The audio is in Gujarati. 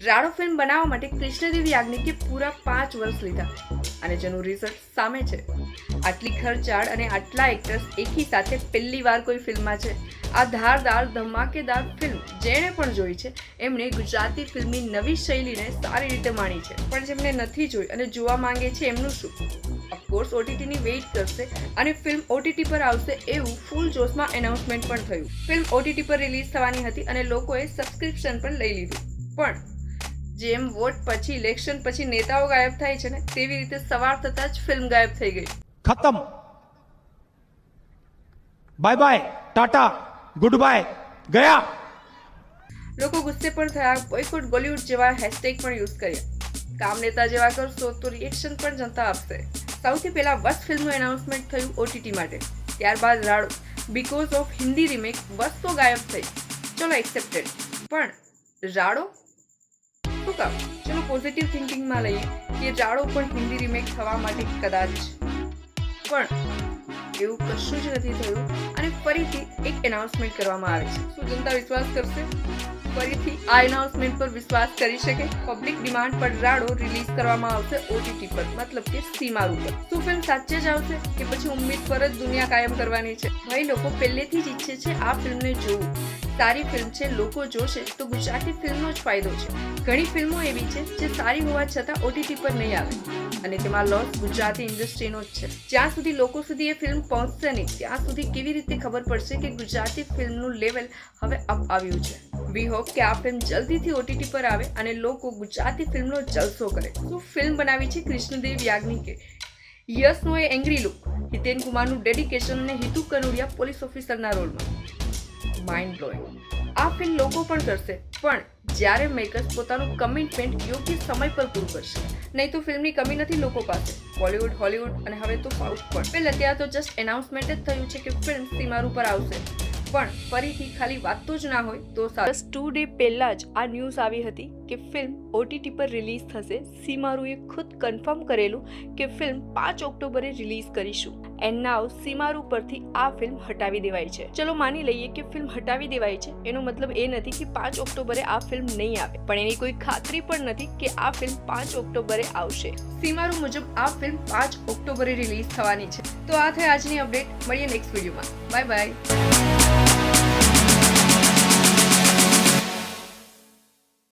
રાડો ફિલ્મ બનાવવા માટે કૃષ્ણદેવ યાજ્ઞિકે પૂરા પાંચ વર્ષ લીધા અને જેનું રિઝલ્ટ સામે છે. આટલી ખર્ચાળ અને આટલા એક્ટર્સ એકી સાથે પહેલી વાર કોઈ ફિલ્મમાં છે. આ ધારદાર, ધમાકેદાર ફિલ્મ જેણે પણ જોઈ છે, એમણે ગુજરાતી ફિલ્મની નવી શૈલીને સારી રીતે માણી છે. પણ જેમને નથી જોઈ અને જોવા માંગે છે એમનું શું? ઓફકોર્સ ઓટીટીની વેઇટ કરશે અને ફિલ્મ ઓટીટી પર આવશે એવું ફૂલ જોશમાં એનાઉન્સમેન્ટ પણ થયું. ફિલ્મ ઓટીટી પર રિલીઝ થવાની હતી અને લોકોએ સબસ્ક્રિપ્શન પણ લઈ લીધું. પણ જેમ વોટ પછી ઇલેક્શન પછી નેતાઓ ગાયબ થાય છે ને તેવી રીતે સવાર થતા જ ફિલ્મ ગાયબ થઈ ગઈ. ખતમ. Bye bye tata good bye ગયા. લોકો ગુસ્સે પણ થયા બોયકોટ બોલિવૂડ જેવા હેશટેગ પણ યુઝ કર્યા. કામ નેતા જેવા કરશો તો રિએક્શન પણ જનતા આપશે. સૌથી પહેલા વસ્ત ફિલ્મનું એનાઉન્સમેન્ટ થયું ઓટીટી માટે. ત્યારબાદ રાડો. બિકોઝ ઓફ હિન્દી રિમેક બસ ગાયબ થઈ. ચલો એક્સેપ્ટેડ પણ રાડો શું કામ? ચલો પોઝિટિવ થિંકિંગમાં લઈએ કે જાડો પણ હિન્દી રીમેક થવા માટે કદાચ. પણ એવું કશું જ નથી થયું અને ફરીથી એક એનાઉન્સમેન્ટ કરવામાં આવે છે. શું જનતા વિશ્વાસ કરશે? ફરીથી આ એનાઉન્સમેન્ટ પર વિશ્વાસ કરી શકે? પબ્લિક ડિમાન્ડ પર રાડો રિલીઝ કરવામાં આવશે ઓટીટી પર. મતલબ કે સીમાર ઉપર. શું ફિલ્મ સાચે જ આવશે કે પછી ઉમ્મીદ પર જ દુનિયા કાયમ કરવાની છે? ભાઈ, લોકો પહેલેથી જ ઈચ્છે છે આ ફિલ્મને જોવું. સારી ફિલ્મ છે, લોકો જોશે તો ગુજરાતી ફિલ્મનો જ ફાયદો છે. ઘણી ફિલ્મો એવી છે જે સારી હોવા છતાં ઓટીટી પર નહીં આવે. અને તેમાં લોસ ગુજરાતી ઇન્ડસ્ટ્રીનો જ છે. જ્યાં સુધી લોકો સુધી એ ફિલ્મ પહોંચશે નહીં, ત્યાં સુધી કેવી રીતે ખબર પડશે કે ગુજરાતી ફિલ્મનું લેવલ હવે અપ આવ્યું છે? વી હોપ કે આ ફિલ્મ જલ્દીથી ઓટીટી પર આવે અને લોકો ગુજરાતી ફિલ્મનો જલસો કરે. શું ફિલ્મ બનાવી છે કૃષ્ણદેવ યાજ્ઞિકે? યશનો એ એંગ્રી લુક હિતેન કુમારનું ડેડિકેશન અને હિતુ કનુડિયા પોલીસ ઓફિસરના રોલમાં. માઇન્ડ બ્લોઈંગ આ ફિલ્મ લોકો પણ કરશે, પણ જ્યારે મેકર્સ પોતાનું કમિટમેન્ટ યોગ્ય સમય પર પૂરું કરશે. નહીં તો ફિલ્મની કમી નથી લોકો પાસે. બોલિવૂડ હોલિવૂડ અને હવે તો સાઉથ પણ. પહેલા ત્યાં તો જસ્ટ એનાઉન્સમેન્ટ જ થયું છે કે ફિલ્મ સીમાર ઉપર આવશે. પણ ફરીથી ખાલી વાત તો જ ના હોય, તો બસ ટુ ડે પહેલાં જ આ ન્યૂઝ આવી હતી. કે ફિલ્મ ઓટીટી પર રિલીઝ થશે. સીમારુએ ખુદ કન્ફર્મ કરેલું કે ફિલ્મ પાંચ ઓક્ટોબરે રિલીઝ કરીશું. એન્ડ નાવ સીમારુ પરથી આ ફિલ્મ હટાવી દેવાય છે. ચલો માની લઈએ કે ફિલ્મ હટાવી દેવાય છે. એનો મતલબ એ નથી કે પાંચ ઓક્ટોબરે આ ફિલ્મ નહીં આવે. પણ એની કોઈ ખાતરી પણ નથી કે આ ફિલ્મ પાંચ ઓક્ટોબરે આવશે. સીમારુ મુજબ આ ફિલ્મ પાંચ ઓક્ટોબરે રિલીઝ થવાની છે. તો આ થઈ આજની અપડેટ મળીએ નેક્સ્ટ વિડીયોમાં બાય બાય